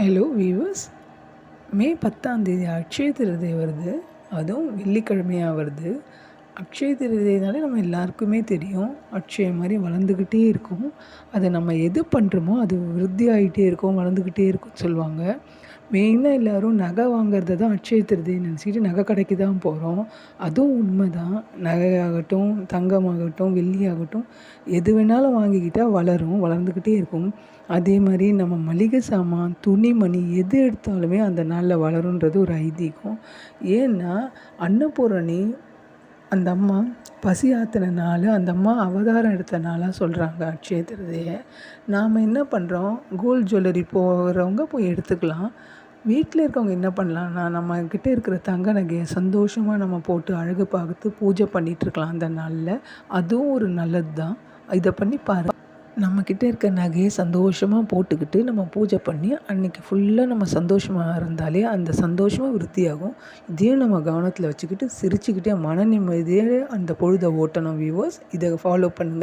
Hello viewers மே பத்தாம் தேதி அக்ஷய திருதி வருது. அதுவும் வெள்ளிக்கிழமையாக வருது. அக்ஷய திருதினாலே நம்ம எல்லாருக்குமே தெரியும். அக்ஷயம் மாதிரி வளர்ந்துக்கிட்டே இருக்கும். அதை நம்ம எது பண்ணுறோமோ அது விருத்தி ஆகிட்டே இருக்கும் வளர்ந்துக்கிட்டே இருக்கும்னு சொல்லுவாங்க. மெயினாக எல்லோரும் நகை வாங்குறத தான் அக்ஷய திருதி நினச்சிக்கிட்டு நகை கடைக்கு தான் போகிறோம் அதுவும் உண்மை தான் நகையாகட்டும் தங்கமாகட்டும் வெள்ளியாகட்டும் எது வேணாலும் வாங்கிக்கிட்டால் வளரும் வளர்ந்துக்கிட்டே இருக்கும். அதே மாதிரி நம்ம மளிகை சாமான் துணிமணி எது எடுத்தாலுமே அந்த நாளில் வளருன்றது ஒரு ஐதீகம். ஏன்னா அன்னபூரணி அந்த அம்மா பசி ஆற்றின நாள் அந்த அம்மா அவதாரம் எடுத்த நாளாக சொல்கிறாங்க அக்ஷய திருதையை. நாம் என்ன பண்ணுறோம் கோல்டு ஜுவல்லரி போகிறவங்க போய் எடுத்துக்கலாம். வீட்டில் இருக்கவங்க என்ன பண்ணலான்னா நம்மக்கிட்ட இருக்கிற தங்க நகையை சந்தோஷமாக நம்ம போட்டு அழகு பார்த்து பூஜை பண்ணிகிட்ருக்கலாம் அந்த நாளில். அதுவும் ஒரு நல்லது தான் இதை பண்ணி பாரு நம்மக்கிட்ட இருக்க நகையை சந்தோஷமாக போட்டுக்கிட்டு நம்ம பூஜை பண்ணி அன்றைக்கி ஃபுல்லாக நம்ம சந்தோஷமாக இருந்தாலே அந்த சந்தோஷமாக விருத்தியாகும். இதையும் நம்ம கவனத்தில் வச்சுக்கிட்டு சிரிச்சுக்கிட்டே மன நிம்மதியே அந்த பொழுதை ஓட்டணும் வியூவர்ஸ் இதை ஃபாலோ பண்ணுங்கள்